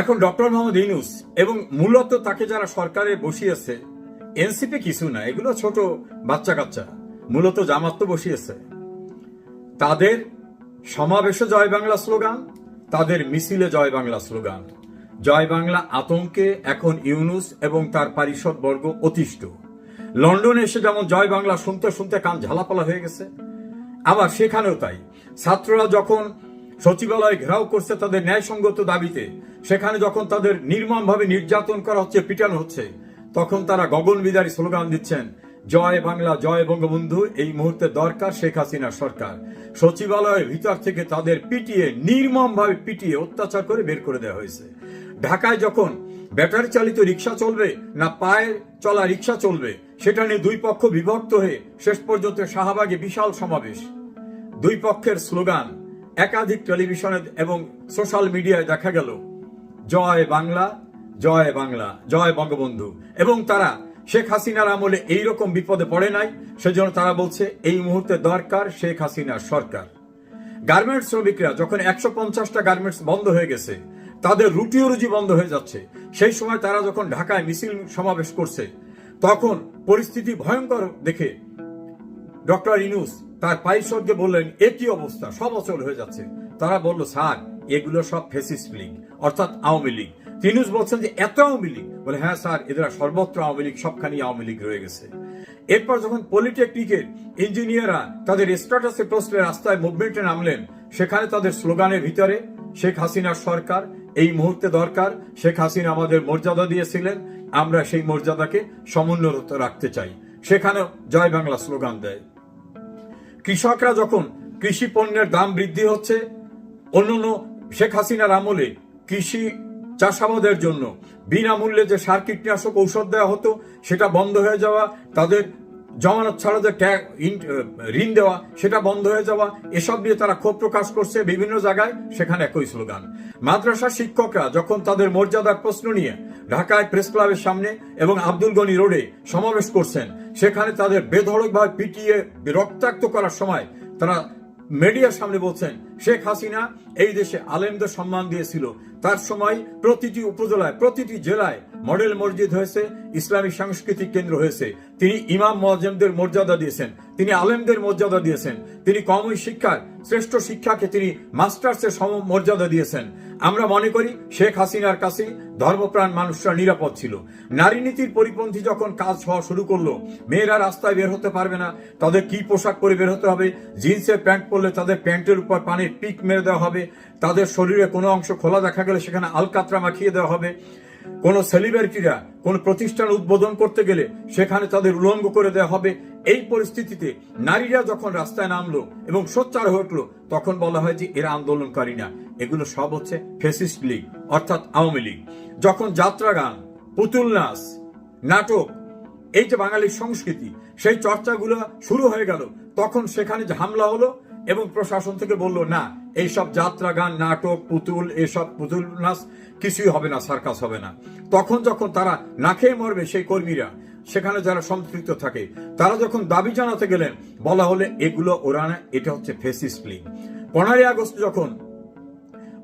এখন ডক্টর মোহাম্মদ ইউনুস এবং মূলত তাকে যারা সরকারে বসিয়েছে, এনসিপি কিছু না, এগুলো ছোট বাচ্চা কাচ্চা মূলত জামাত তো বসিয়েছে। তাদের সমাবেশে জয় বাংলা স্লোগান, তাদের মিছিলে জয় বাংলা স্লোগান। জয় বাংলা আতঙ্কে এখন ইউনুস এবং তার পারিষদ বর্গ অতিষ্ঠ। লন্ডনে এসে যেমন জয় বাংলা শুনতে শুনতে কান ঝালাপালা হয়ে গেছে, আবার সেখানেও তাই। ছাত্ররা যখন সচিবালয় ঘেরাও করছে তাদের ন্যায়সঙ্গত দাবিতে। সেখানে যখন তাদের নির্মমভাবে নির্যাতন করা হচ্ছে, পিটানো হচ্ছে, তখন তারা গগন বিদারী স্লোগান দিচ্ছেন, জয় বাংলা, জয় বঙ্গবন্ধু, এই মুহূর্তে দরকার শেখ হাসিনা সরকার। সচিবালয়ের ভিতর থেকে তাদের পিটিয়ে, নির্মমভাবে পিটিয়ে অত্যাচার করে বের করে দেওয়া হয়েছে। ঢাকায় যখন ব্যাটারি চালিত রিক্সা চলবে, না পায়ে চলা রিক্সা চলবে, সেটা নিয়ে দুই পক্ষ বিভক্ত হয়ে শেষ পর্যন্ত শাহবাগে বিশাল সমাবেশ। দুই পক্ষের স্লোগান একাধিক টেলিভিশনে এবং সোশ্যাল মিডিয়ায় দেখা গেল, জয় বাংলা জয় বাংলা, জয় বঙ্গবন্ধু। এবং তারা শেখ হাসিনার আমলে এইরকম বিপদে পড়ে নাই, সেজন্য তারা বলছে, এই মুহূর্তে দরকার শেখ হাসিনার সরকার। গার্মেন্টস শ্রমিকরা যখন একশো পঞ্চাশটা গার্মেন্টস বন্ধ হয়ে গেছে, তাদের রুটি রুজি বন্ধ হয়ে যাচ্ছে। সেই সময় তারা যখন ঢাকায় মিছিল সমাবেশ করছে, তখন পরিস্থিতি ভয়ঙ্কর দেখে ডক্টর ইনুস তার পারিষদকে বললেন, এ কি অবস্থা? সব অচল হয়ে যাচ্ছে। তারা বলল, স্যার, এগুলো সব ফেসিস্ট লীগ, অর্থাৎ আওয়ামী লীগ। তিনুস বলছেন যে, এত আওয়ামী লীগ? বলে হ্যাঁ স্যার, এদের সর্বত্র আওয়ামী লীগ, সবখানি আওয়ামী লীগ রয়ে গেছে। এরপর যখন পলিটেকনিকের ইঞ্জিনিয়াররা তাদের স্ট্যাটাসে পোস্টে রাস্তায় মুভমেন্টে নামলেন, সেখানে তাদের স্লোগানের ভিতরে, শেখ হাসিনার সরকার, এই মুহূর্তে দরকার, শেখ হাসিনা আমাদের মর্যাদা দিয়েছিলেন, আমরা সেই মর্যাদাকে সমুন্নত রাখতে চাই। সেখানেও জয় বাংলা স্লোগান দেয়। কৃষকরা যখন কৃষি পণ্যের দাম বৃদ্ধি হচ্ছে, অন্যান্য শেখ হাসিনার আমলে কৃষি চাষাবাদের জন্য বিনামূল্যে যে সার কীটনাশক ঔষধ দেওয়া হতো, সেটা বন্ধ হয়ে যাওয়া, তাদের জমানত ছাড়া যে ঋণ দেওয়া, সেটা বন্ধ হয়ে যাওয়া, এসব নিয়ে তারা ক্ষোভ প্রকাশ করছে বিভিন্ন জায়গায়, সেখানে একই স্লোগান। মাদ্রাসা শিক্ষকরা যখন তাদের মর্যাদার প্রশ্ন নিয়ে ঢাকায় প্রেস ক্লাবের সামনে এবং আব্দুল গনি রোডে সমাবেশ করছেন, সেখানে তাদের বেধড়কভাবে পিটিয়ে রক্তাক্ত করার সময় তারা মিডিয়ার সামনে বলছেন, শেখ হাসিনা এই দেশে আলেমদের সম্মান দিয়েছিল। তার সময় প্রতিটি উপজেলায়, প্রতিটি জেলায় মডেল মসজিদ হয়েছে, ইসলামী সাংস্কৃতিক কেন্দ্র হয়েছে। তিনি ইমাম মজেমদের মর্যাদা দিয়েছেন, তিনি আলেমদের মর্যাদা দিয়েছেন, তিনি কমই শিক্ষার, শ্রেষ্ঠ শিক্ষাকে তিনি মাস্টার্সের সম মর্যাদা দিয়েছেন। আমরা মনে করি শেখ হাসিনার কাছে ধর্মপ্রাণ মানুষরা নিরাপদ ছিল। নারী নীতির পরিপন্থী যখন কাজ হওয়া শুরু করল, মেয়েরা রাস্তায় বের হতে পারবে না, তাদের কি পোশাক পরে বের হতে হবে জিন্সের প্যান্ট পরলে তাদের প্যান্টের উপর পানির পিক মেরে দেওয়া হবে, তাদের শরীরে কোনো অংশ খোলা দেখা গেলে সেখানে আলকাতরা মাখিয়ে দেওয়া হবে। কোন সেলিব্রিটিরা কোন প্রতিষ্ঠান উদ্বোধন করতে গেলে সেখানে তাদের উলঙ্গ করে দেওয়া হবে। এই পরিস্থিতিতে নারীরা যখন রাস্তায় নামলো এবং সোচ্চার হয়ে উঠল, তখন বলা হয় যে এরা আন্দোলনকারী না। এগুলো সব হচ্ছে ফেসিস্ট লীগ, অর্থাৎ আওয়ামী লীগ। যখন যাত্রা গান, পুতুল নাচ, নাটক, এই যে বাঙালির সংস্কৃতি, সেই চর্চাগুলো শুরু হয়ে গেল, তখন সেখানে যে হামলা হলো এবং প্রশাসন থেকে বলল, না, এইসব যাত্রা গান নাটক, পুতুল, এসব পুতুল নাচ কিছুই হবে না, সার্কাস হবে না। তখন যখন তারা না খেয়ে মরবে সেই কর্মীরা, সেখানে যারা সম্পৃক্ত থাকে, তারা যখন দাবি জানাতে গেলেন, বলা হলে, এগুলো ওরা না, এটা হচ্ছে ফেসিস্ট লীগ পনেরোই আগস্ট যখন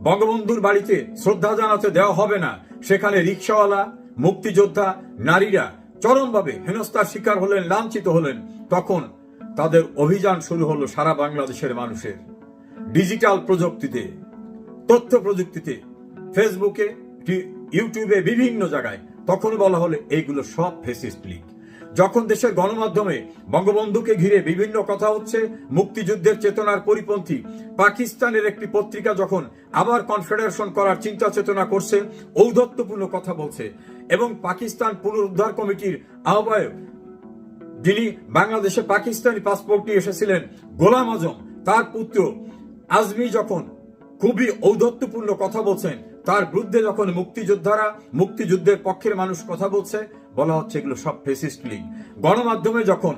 বঙ্গবন্ধুর বাড়িতে শ্রদ্ধা জানাতে দেওয়া হবে না, সেখানে রিক্সাওয়ালা, মুক্তিযোদ্ধা, নারীরা চরমভাবে হেনস্থার শিকার হলেন, লাঞ্ছিত হলেন, তখন তাদের অভিযান শুরু হলো সারা বাংলাদেশের মানুষের। ডিজিটাল প্রযুক্তিতে, তথ্য প্রযুক্তিতে, ফেসবুকে ইউটিউবে বিভিন্ন জায়গায়। তখন বলা হলে এইগুলো সব ফেসিস্ট লীগ। যখন দেশের গণমাধ্যমে বঙ্গবন্ধুকে ঘিরে বিভিন্ন কথা হচ্ছে, মুক্তিযুদ্ধের চেতনার পরিপন্থী পাকিস্তানের একটি পত্রিকা যখন আবার কনফেডারেশন করার চিন্তা চেতনা করছে, ঔদ্ধত্যপূর্ণ কথা বলছে এবং পাকিস্তান পুনরুদ্ধার কমিটির আহ্বায়ক যিনি বাংলাদেশে পাকিস্তানি পাসপোর্ট নিয়ে এসেছিলেন, গোলাম আজম, তার পুত্র আজমি যখন খুবই ঔদ্ধত্যপূর্ণ কথা বলছেন, তার বিরুদ্ধে যখন মুক্তিযোদ্ধারা মুক্তিযুদ্ধের পক্ষের মানুষ কথা বলছে, বলা হচ্ছে এগুলো সব ফেসিস্ট লীগ। গণমাধ্যমে যখন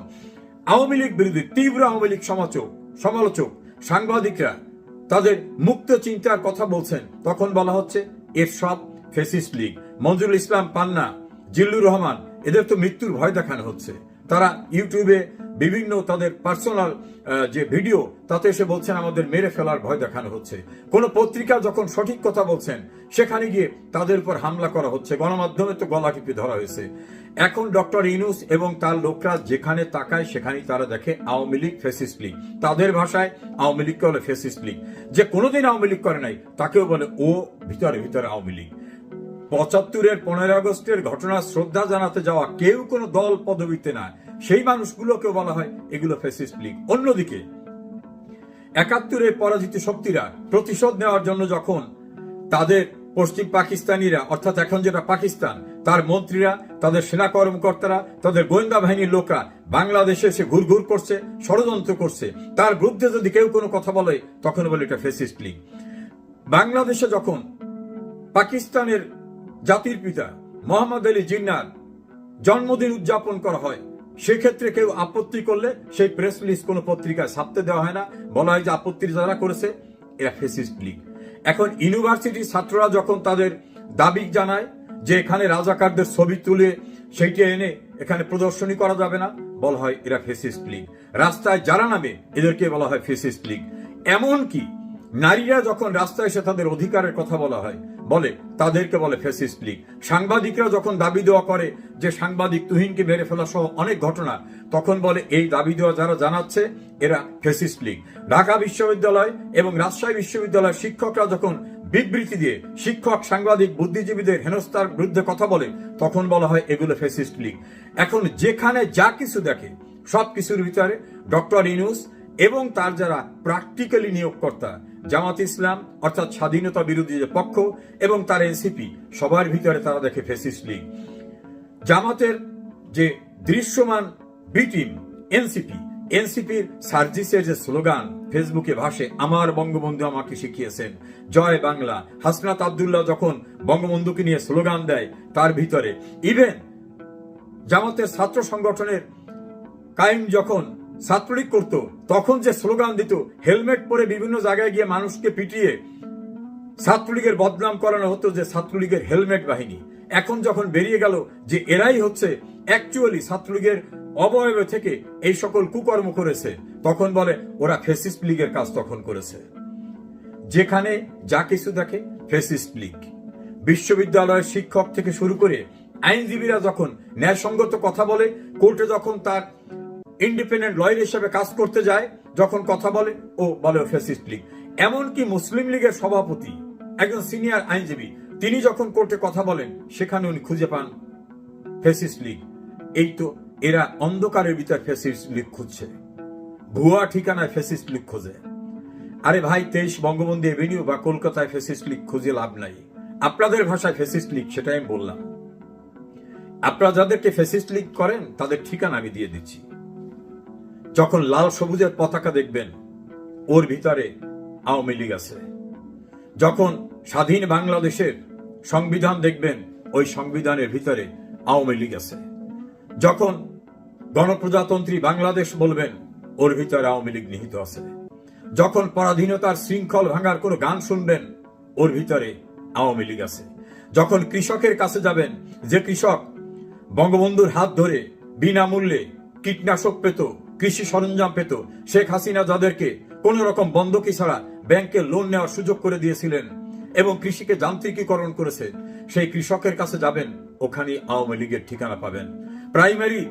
আওয়ামী লীগ বিরোধী, তীব্র আওয়ামী লীগ সমালোচক সমালোচক সাংবাদিকরা তাদের মুক্ত চিন্তার কথা বলছেন, তখন বলা হচ্ছে এর সব ফেসিস্ট লীগ। মঞ্জুরুল ইসলাম পান্না, জিল্লুর রহমান, এদের তো মৃত্যুর ভয় দেখানো হচ্ছে। তারা ইউটিউবে বিভিন্ন তাদের পার্সোনাল যে ভিডিও, তাতে এসে বলছেন, আমাদের মেরে ফেলার ভয় দেখানো হচ্ছে। কোন পত্রিকা যখন সঠিক কথা বলছেন, সেখানে গিয়ে তাদের উপর হামলা করা হচ্ছে। গণমাধ্যমে তো গলা টিপে ধরা হয়েছে। এখন ডক্টর ইনুস এবং তার লোকরা যেখানে তাকায়, সেখানেই তারা দেখে আওয়ামী লীগ ফেসিস্ট লীগ। তাদের ভাষায় আওয়ামী লীগকে বলে ফেসিস্ট লীগ। যে কোনোদিন আওয়ামী লীগ করে নাই, তাকেও বলে ও ভিতরে ভিতরে আওয়ামী লীগ। পঁচাত্তরের পনেরো আগস্টের ঘটনা শ্রদ্ধা জানাতে যাওয়া কেউ কোনো দল পদবিতে না সেই মানুষগুলোকেও বলা হয় এগুলো ফেসিস্ট লীগ। অন্যদিকে, একাত্তরের পরাজিত শক্তিরা প্রতিশোধ নেওয়ার জন্য যখন তাদের পশ্চিম পাকিস্তানিরা, অর্থাৎ এখন যেটা পাকিস্তান, তার মন্ত্রীরা, তাদের সেনা কর্মকর্তারা, তাদের গোয়েন্দা বাহিনীর লোকরা বাংলাদেশে এসে ঘুরঘুর করছে, ষড়যন্ত্র করছে। তার বিরুদ্ধে যদি কেউ কোনো কথা বলে, তখন বলে এটা ফেসিস্ট লীগ। বাংলাদেশে যখন পাকিস্তানের জাতির পিতা মোহাম্মদ আলী জিন্নার জন্মদিন উদযাপন করা হয়। সেক্ষেত্রে কেউ আপত্তি করলে সেই প্রেস রিলিজ কোনো পত্রিকায় ছাপতে দেওয়া হয় না। বলা হয় যে আপত্তি যারা করেছে, এরা ফেসিস্ট লীগ। এখন ইউনিভার্সিটির ছাত্ররা যখন তাদের দাবি জানায় যে এখানে রাজাকারদের ছবি তুলে সেইটি এনে এখানে প্রদর্শনী করা যাবে না, বলা হয় এরা ফেসিস্ট লীগ। রাস্তায় যারা নামে, এদেরকে বলা হয় ফেসিস্ট লীগ। এমন কি নারীরা যখন রাস্তায় এসে তাদের অধিকারের কথা বলা হয় বলে, তাদেরকে বলে ফেসিস্ট লীগ। সাংবাদিকরা যখন দাবি দেওয়া করে যে সাংবাদিক তুহিনকে মেরে ফেলা সহ অনেক ঘটনা, তখন বলে এই দাবি দেওয়া যারা জানাচ্ছে, এরা ফেসিস্ট লীগ। ঢাকা বিশ্ববিদ্যালয় এবং রাজশাহী বিশ্ববিদ্যালয়ের শিক্ষকরা যখন বিবৃতি দিয়ে শিক্ষক, সাংবাদিক, বুদ্ধিজীবীদের হেনস্থার বিরুদ্ধে কথা বলে, তখন বলা হয় এগুলো ফেসিস্ট লীগ। এখন যেখানে যা কিছু দেখে সব কিছুর ভিতরে ডক্টর ইনুস এবং তার যারা প্র্যাকটিক্যালি নিয়োগকর্তা জামাত ইসলাম, অর্থাৎ স্বাধীনতা বিরোধী যে পক্ষ এবং তার এনসিপি, সবার ভিতরে তারা দেখে ফেসিস্ট লীগ জামাতের যে দৃশ্যমান বি টিম এনসিপি, এনসিপির সার্জিসের যে স্লোগান, ফেসবুকে ভাসে, আমার বঙ্গবন্ধু আমাকে শিখিয়েছেন। জয় বাংলা। হাসনাত আবদুল্লাহ যখন বঙ্গবন্ধুকে নিয়ে স্লোগান দেয়, তার ভিতরে। ইভেন জামাতের ছাত্র সংগঠনের কায়েম যখন ছাত্রলীগ করত। তখন যে স্লোগান দিত, হেলমেট পরে বিভিন্ন জায়গায় গিয়ে মানুষকে পিটিয়ে ছাত্রলীগের বদনাম করানো হতো যে ছাত্রলীগের হেলমেট বাহিনী। এখন যখন বেরিয়ে গেল যে এরাই হচ্ছে অ্যাকচুয়ালি ছাত্রলীগের অবয়বে থেকে এই সকল কুকর্ম করেছে, তখন বলে, ওরা ফেসিস্ট লীগের কাজ তখন করেছে। যেখানে যা কিছু দেখে ফেসিস্ট লীগ। বিশ্ববিদ্যালয়ের শিক্ষক থেকে শুরু করে আইনজীবীরা যখন ন্যায়সঙ্গত কথা বলে, কোর্টে যখন তার ইন্ডিপেন্ডেন্ট লয়ার হিসেবে কাজ করতে যায়, যখন কথা বলে ও বলে ফেসিস্ট লীগ। এমনকি মুসলিম লীগের সভাপতি, একজন সিনিয়র আইনজীবী, তিনি যখন কোর্টে কথা বলেন, সেখানে উনি খুঁজে পান ফেসিস্ট লীগ। এই তো এরা অন্ধকারের ভিতর ফেসিস্ট লীগ খুঁজছে। ভুয়া ঠিকানায় ফেসিস্ট লীগ খোঁজে। আরে ভাই, তেইশ বঙ্গবন্ধু এভিনিউ বা কলকাতায় ফেসিস্ট লীগ খুঁজে লাভ নাই। আপনাদের ভাষায় ফেসিস্ট লীগ, সেটাই আমি বললাম। আপনারা যাদেরকে ফেসিস্ট লীগ করেন, তাদের ঠিকানা আমি দিয়ে দিচ্ছি। যখন লাল সবুজের পতাকা দেখবেন, ওর ভিতরে আওয়ামী লীগ আছে। যখন স্বাধীন বাংলাদেশের সংবিধান দেখবেন, ওই সংবিধানের ভিতরে আওয়ামী লীগ আছে। যখন গণপ্রজাতন্ত্রী বাংলাদেশ বলবেন, ওর ভিতরে আওয়ামী লীগ নিহিত আছে। যখন পরাধীনতার শৃঙ্খল ভাঙার কোনো গান শুনবেন, ওর ভিতরে আওয়ামী লীগ আছে। যখন কৃষকের কাছে যাবেন, যে কৃষক বঙ্গবন্ধুর হাত ধরে বিনামূল্যে কীটনাশক পেত কৃষি সরঞ্জাম পেত। শেখ হাসিনা যাদেরকে কোন রকম বন্ধকি ছাড়া ব্যাংকে লোন নেওয়ার সুযোগ করে দিয়েছিলেন এবং কৃষিকে যান্ত্রিকীকরণ করেছে, সেই কৃষকের কাছে যাবেন ওখানে আওয়ামী লীগের ঠিকানা পাবেন। প্রাইমারি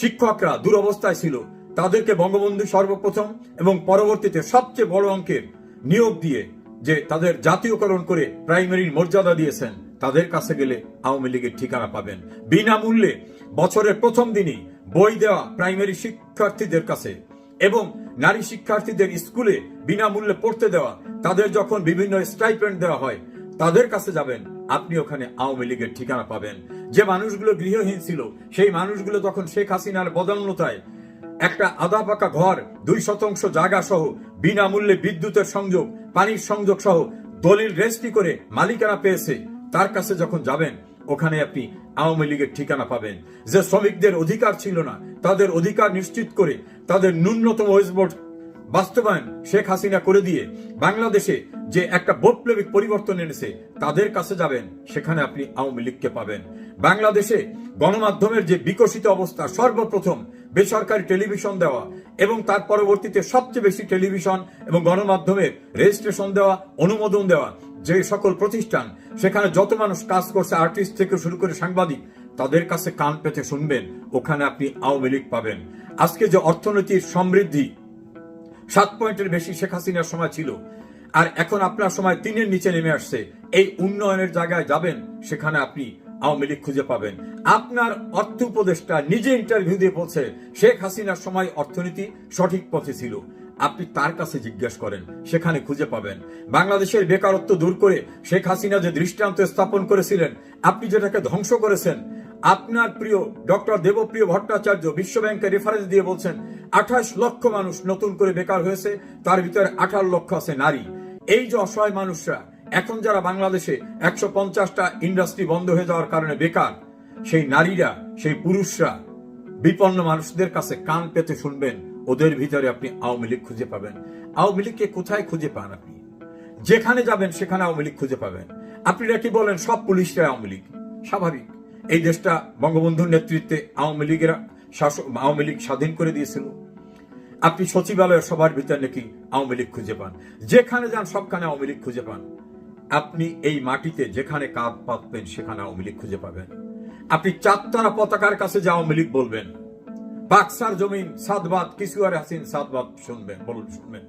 শিক্ষকরা দুরবস্থায় ছিল, তাদেরকে বঙ্গবন্ধু সর্বপ্রথম এবং পরবর্তীতে সবচেয়ে বড় অঙ্কের নিয়োগ দিয়ে যে তাদের জাতীয়করণ করে প্রাইমারির মর্যাদা দিয়েছেন, তাদের কাছে গেলে আওয়ামী লীগের ঠিকানা পাবেন। বিনামূল্যে বছরের প্রথম দিনই বই দেওয়া প্রাইমারি শিক্ষার্থীদের কাছে এবং নারী শিক্ষার্থীদের স্কুলে বিনামূল্যে পড়তে দেওয়া, তাদের যখন বিভিন্ন স্টাইপেন্ড দেওয়া হয়, তাদের কাছে যাবেন, আপনি ওখানে আওয়ামী লীগের ঠিকানা পাবেন। যে মানুষগুলো গৃহহীন ছিল, সেই মানুষগুলো তখন শেখ হাসিনার বদান্যতায় একটা আধা পাকা ঘর, দুই শতাংশ জায়গা সহ বিনামূল্যে বিদ্যুতের সংযোগ, পানির সংযোগ সহ দলিল রেজিস্ট্রি করে মালিকানা পেয়েছে, তার কাছে যখন যাবেন ওখানে আপনি আওয়ামী লীগের ঠিকানা পাবেন। যে শ্রমিকদের অধিকার ছিল না, তাদের অধিকার নিশ্চিত করে তাদের ন্যূনতম ওয়েজ বোর্ড বাস্তবায়ন শেখ হাসিনা করে দিয়ে বাংলাদেশে যে একটা বৈপ্লবিক পরিবর্তন এনেছে, তাদের কাছে যাবেন, সেখানে আপনি আওয়ামী লীগকে পাবেন। বাংলাদেশে গণমাধ্যমের যে বিকশিত অবস্থা সর্বপ্রথম বেসরকারি টেলিভিশন দেওয়া এবং তার পরবর্তীতে সবচেয়ে বেশি টেলিভিশন এবং গণমাধ্যমের রেজিস্ট্রেশন দেওয়া, অনুমোদন দেওয়া যে সকল প্রতিষ্ঠান, সেখানে যত মানুষ কাজ করছে, আর্টিস্ট থেকে শুরু করে সাংবাদিক, তাদের কাছে কান পেতে শুনবেন, ওখানে আপনি আওয়ামী লীগ পাবেন। আজকে যে অর্থনীতির সমৃদ্ধি সাত পয়েন্টের বেশি শেখ হাসিনার সময় ছিল, আর এখন আপনার সময় তিনের নিচে নেমে আসছে, এই উন্নয়নের জায়গায় যাবেন, সেখানে আপনি আওয়ামী লীগ খুঁজে পাবেন। আপনার অর্থ উপদেষ্টা নিজে ইন্টারভিউ দিয়ে বলছে, শেখ হাসিনার সময় অর্থনীতি সঠিক পথে ছিল। আপনি তার কাছে জিজ্ঞেস করেন, সেখানে খুঁজে পাবেন। বাংলাদেশের বেকারত্ব দূর করে শেখ হাসিনা যে দৃষ্টান্ত স্থাপন করেছিলেন, আপনি যেটাকে ধ্বংস করেছেন, আপনার প্রিয় ডক্টর দেবপ্রিয় ভট্টাচার্য বিশ্বব্যাংকের রেফারেন্স দিয়ে বলছেন, আঠাশ লক্ষ মানুষ নতুন করে বেকার হয়েছে, তার ভিতরে আঠারো লক্ষ আছে নারী। এই যে অসহায় মানুষরা এখন যারা বাংলাদেশে একশো পঞ্চাশটা ইন্ডাস্ট্রি বন্ধ হয়ে যাওয়ার কারণে বেকার, সেই নারীরা, সেই পুরুষরা বিপন্ন মানুষদের কাছে কান পেতে শুনবেন। ওদের ভিতরে আপনি আওয়ামী লীগ খুঁজে পাবেন। আওয়ামী লীগকে কোথায় খুঁজে পান আপনি? যেখানে যাবেন সেখানে আওয়ামী লীগ খুঁজে পাবেন। আপনি কি বলেন, সব পুলিশরা আওয়ামী লীগ? স্বাভাবিক। এই দেশটা বঙ্গবন্ধুর নেতৃত্বে আওয়ামী লীগের শাসক আওয়ামী লীগ স্বাধীন করে দিয়েছিল। আপনি সচিবালয়ের সবার ভিতরে নাকি আওয়ামী লীগ খুঁজে পান? যেখানে যান সবখানে আওয়ামী লীগ খুঁজে পান। আপনি এই মাটিতে যেখানে কাঁধ পাতবেন, সেখানে আওয়ামী লীগ খুঁজে পাবেন। আপনি চারতারা পতাকার কাছে যে আওয়ামী লীগ বলবেন, বাক্সার জমিন, সাদবাদ কিসুয়ার হাসিন, সাদবাদ শুনবেন, বলুন, শুনবেন।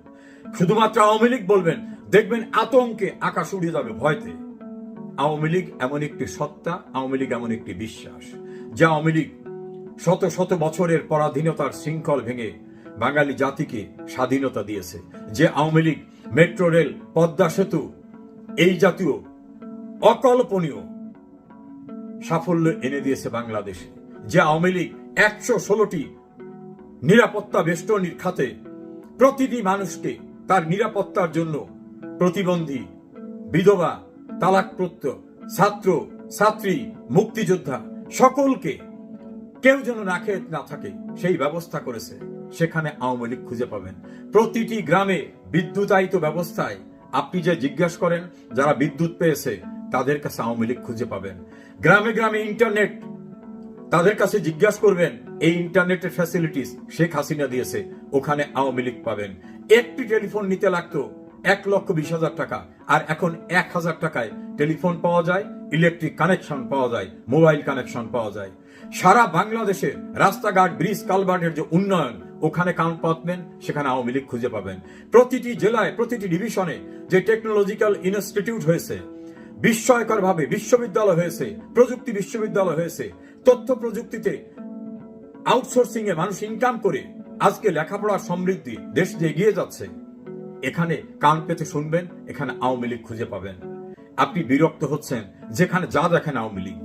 শুধুমাত্র আওয়ামী লীগ বলবেন, দেখবেন আতঙ্কে আকাশ উড়ে যাবে ভয়তে। আওয়ামী লীগ এমন একটি সত্তা, আওয়ামী লীগ এমন একটি বিশ্বাস, যে আওয়ামী লীগ শত শত বছরের পরাধীনতার শৃঙ্খল ভেঙে বাঙালি জাতিকে স্বাধীনতা দিয়েছে। যে Awami league metro rail, Padma সেতু এই জাতীয় অকল্পনীয় সাফল্য এনে দিয়েছে বাংলাদেশে, যে আওয়ামী লীগ একশো ষোলোটি নিরাপত্তা বেষ্টনীর খাতে প্রতিটি মানুষকে তার নিরাপত্তার জন্য প্রতিবন্ধী, বিধবা তালাকপ্রত্য ছাত্র, ছাত্রী, মুক্তিযোদ্ধা সকলকে কেউ যেন না খেয়ে না থাকে, সেই ব্যবস্থা করেছে। সেখানে আওয়ামী লীগ খুঁজে পাবেন। প্রতিটি গ্রামে বিদ্যুতায়িত ব্যবস্থায় আপনি যে জিজ্ঞাসা করেন, যারা বিদ্যুৎ পেয়েছে, তাদের কাছে আওয়ামী লীগ খুঁজে পাবেন। গ্রামে গ্রামে ইন্টারনেট, তাদের কাছে জিজ্ঞাসা করবেন, এই ইন্টারনেটের ফ্যাসিলিটিস শেখ হাসিনা দিয়েছে, ওখানে আওয়ামী লীগ পাবেন। একটি টেলিফোন নিতে লাগতো এক লক্ষ বিশ হাজার টাকা, আর এখন এক হাজার টাকায় টেলিফোন পাওয়া যায় ইলেকট্রিক কানেকশন পাওয়া যায় মোবাইল কানেকশন পাওয়া যায়। সারা বাংলাদেশে রাস্তাঘাট ব্রিজ কালভার্টের যে উন্নয়ন ওখানে কান পাতবেন সেখানে আওয়ামী লীগ খুঁজে পাবেন। প্রতিটি জেলায়, প্রতিটি ডিভিশনে যে টেকনোলজিক্যাল ইনস্টিটিউট হয়েছে বিস্ময়কর ভাবে বিশ্ববিদ্যালয় হয়েছে, প্রযুক্তি বিশ্ববিদ্যালয় হয়েছে, তথ্য প্রযুক্তিতে আউটসোর্সিং এ মানুষ ইনকাম করে, আজকে লেখাপড়ার সমৃদ্ধি দেশ যে এগিয়ে যাচ্ছে। এখানে কান পেতে শুনবেন, এখানে আওয়ামী লীগ খুঁজে পাবেন। আপনি বিরক্ত হচ্ছেন, যেখানে যা দেখেন আওয়ামী লীগ।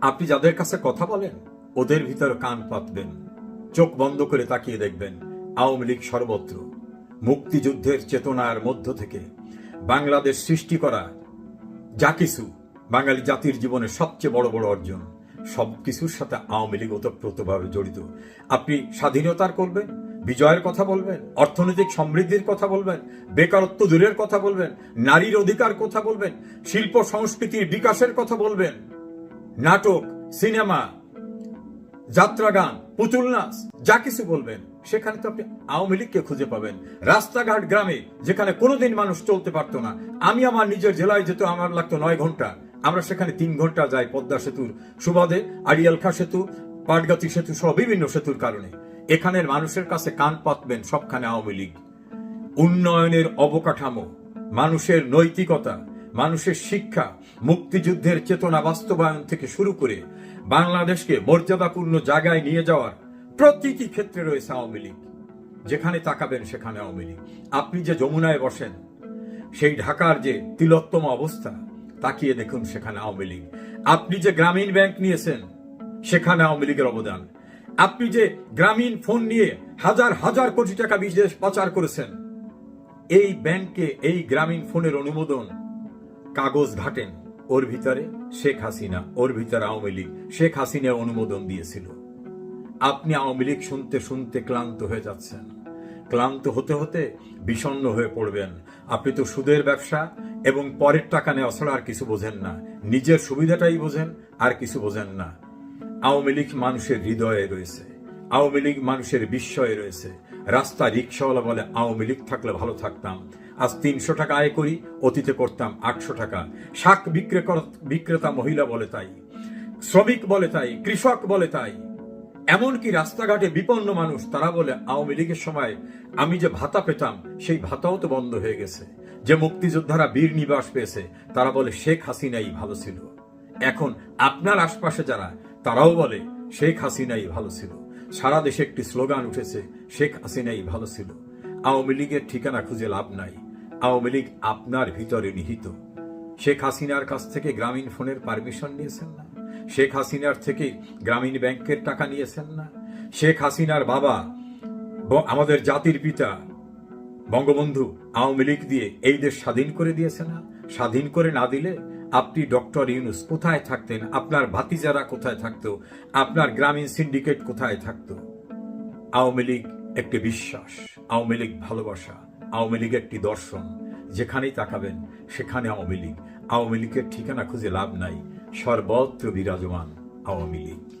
আপনি যাদের কাছে কথা বলেন, ওদের ভিতরে কান পাতবেন। চোখ বন্ধ করে তাকিয়ে দেখবেন আওয়ামী লীগ সর্বত্র। মুক্তিযুদ্ধের চেতনার মধ্য থেকে বাংলাদেশ সৃষ্টি করা যা কিছু বাঙালি জাতির জীবনে সবচেয়ে বড় বড় অর্জন, সব কিছুর সাথে আওয়ামী লীগ ওতপ্রোতভাবে জড়িত। আপনি স্বাধীনতার করবেন, বিজয়ের কথা বলবেন, অর্থনৈতিক সমৃদ্ধির কথা বলবেন, বেকারত্ব দূরের কথা বলবেন, নারীর অধিকার কথা বলবেন, শিল্প সংস্কৃতির বিকাশের কথা বলবেন, নাটক, সিনেমা যাত্রা গান পুতুল নাচ, যা কিছু বলবেন, সেখানে তো আপনি আওয়ামী লীগকে খুঁজে পাবেন। রাস্তাঘাট গ্রামে, যেখানে কোনোদিন মানুষ চলতে পারতো না। আমি আমার নিজের জেলায় যেত, আমার লাগতো নয় ঘণ্টা। আমরা সেখানে তিন ঘণ্টা যাই, পদ্মা সেতুর সুবাদে আড়িয়ালখা সেতু, পাটগাতি সেতু সহ বিভিন্ন সেতুর কারণে। এখানের মানুষের কাছে কান পাতবেন সবখানে আওয়ামী লীগ। উন্নয়নের অবকাঠামো, মানুষের নৈতিকতা, মানুষের শিক্ষা, মুক্তিযুদ্ধের চেতনা বাস্তবায়ন থেকে শুরু করে বাংলাদেশকে মর্যাদাপূর্ণ জায়গায় নিয়ে যাওয়ার প্রতিটি ক্ষেত্রে রয়েছে আওয়ামী লীগ। যেখানে তাকাবেন, সেখানে আওয়ামী লীগ। আপনি যে যমুনায় বসেন, সেই ঢাকার যে তিলোত্তম অবস্থা, তাকিয়ে দেখুন সেখানে আওয়ামী লীগ। আপনি যে গ্রামীণ ব্যাংক নিয়েছেন, সেখানে আওয়ামী লীগের অবদান। আপনি যে গ্রামীণ ফোন নিয়ে হাজার হাজার কোটি টাকা বিদেশ পাচার করেছেন, এই ব্যাংকে, এই গ্রামীণ ফোনের অনুমোদন কাগজ ঘাটেন। ওর ভিতরে শেখ হাসিনা, ওর ভিতরে আওয়ামী লীগ। শেখ হাসিনা অনুমোদন দিয়েছিল। আপনি আওয়ামী লীগ শুনতে শুনতে ক্লান্ত হয়ে যাচ্ছেন। ক্লান্ত হতে হতে বিষণ্ণ হয়ে পড়বেন। আপনি তো সুদের ব্যবসা এবং পরের টাকা নেওয়া ছাড়া আর কিছু বোঝেন না। নিজের সুবিধাটাই বোঝেন, আর কিছু বোঝেন না। আওয়ামী লীগ মানুষের হৃদয়ে রয়েছে। আওয়ামী লীগ মানুষের বিস্ময়ে রয়েছে। রাস্তা রিক্সাওয়ালা বলে, আওয়ামী লীগ থাকলে ভালো থাকতাম। আজ তিনশো টাকা আয় করি, অতীতে করতাম আটশো টাকা। শাক বিক্রে- বিক্রেতা মহিলা বলে তাই, শ্রমিক বলে তাই, কৃষক বলে তাই। এমনকি রাস্তাঘাটে বিপন্ন মানুষ, তারা বলে, আওয়ামী লীগের সময় আমি যে ভাতা পেতাম, সেই ভাতাও তো বন্ধ হয়ে গেছে। যে মুক্তিযোদ্ধারা বীর নিবাস পেয়েছে, তারা বলে, শেখ হাসিনাই ভালো ছিল। এখন আপনার আশপাশে যারা, তারাও বলে, শেখ হাসিনাই ভালো ছিল। সারা দেশে একটি স্লোগান উঠেছে, শেখ হাসিনাই ভালো ছিল। আওয়ামী লীগের ঠিকানা খুঁজে লাভ নাই। আওয়ামী লীগ আপনার ভিতরে নিহিত। শেখ হাসিনার কাছ থেকে গ্রামীণ ফোনের পারমিশন নিয়েছেন না। শেখ হাসিনার থেকে গ্রামীণ ব্যাংকের টাকা নিয়েছেন না। শেখ হাসিনার বাবা আমাদের জাতির পিতা, বঙ্গবন্ধু আওয়ামী লীগ দিয়ে এই দেশ স্বাধীন করে দিয়েছে না। স্বাধীন করে না দিলে আপনি ডক্টর ইউনুস কোথায় থাকতেন? আপনার ভাতিজারা কোথায় থাকতো? আপনার গ্রামীণ সিন্ডিকেট কোথায় থাকতো? আওয়ামী লীগ একটি বিশ্বাস, আওয়ামী লীগ ভালোবাসা। আওয়ামী লীগ একটি দর্শন। যেখানেই তাকাবেন, সেখানে আওয়ামী লীগ। আওয়ামী লীগের ঠিকানা খুঁজে লাভ নাই। সর্বত্র বিরাজমান আওয়ামী লীগ।